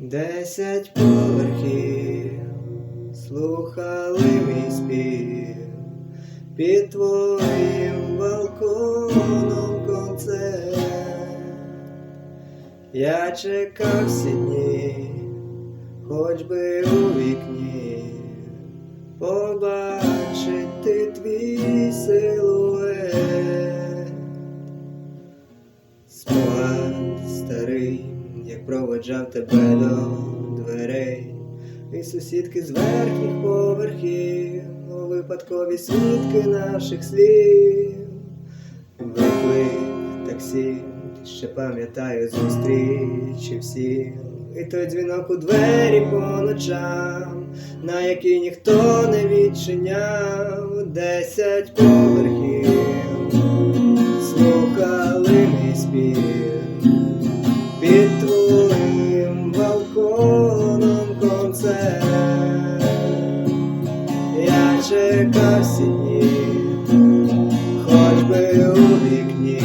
Десять поверхів слухали мій спів під твоїм балконом концерт. Я чекав всі дні, хоч би у вікні побачити твій силует. Спогад старий, як проводжав тебе до дверей, і сусідки з верхніх поверхів, у випадкові свідки наших слів. Виклик таксі, ще пам'ятаю зустрічі всі. І той дзвінок у двері по ночам, на який ніхто не відчиняв десять поверхів слухали мій спів під твоїм балконом концерт. Я чекав сіні, хоч би у вікні.